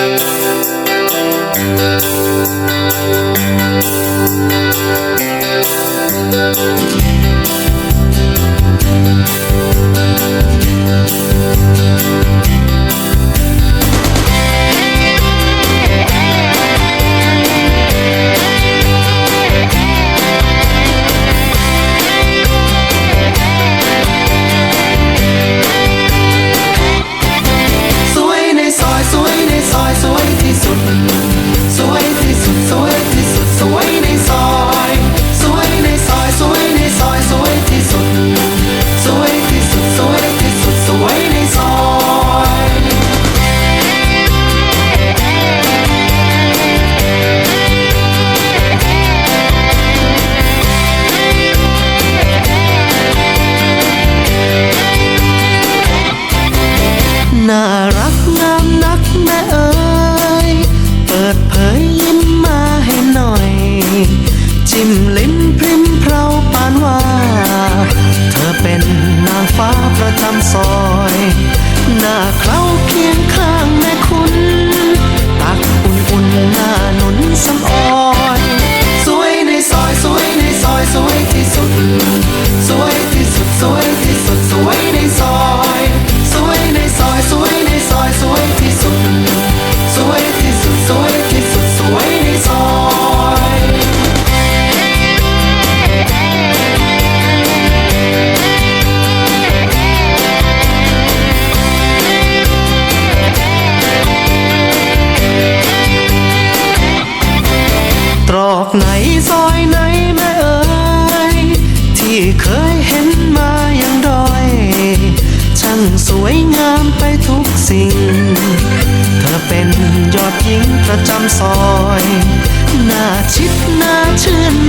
You. จิ้มลิ้นพริมเพราปานวาน ที่เคยเห็นมาอย่างดอยช่างสวยงามไปทุกสิ่ง เธอเป็นยอดหญิงประจำซอย น่าชิดน่าชื่น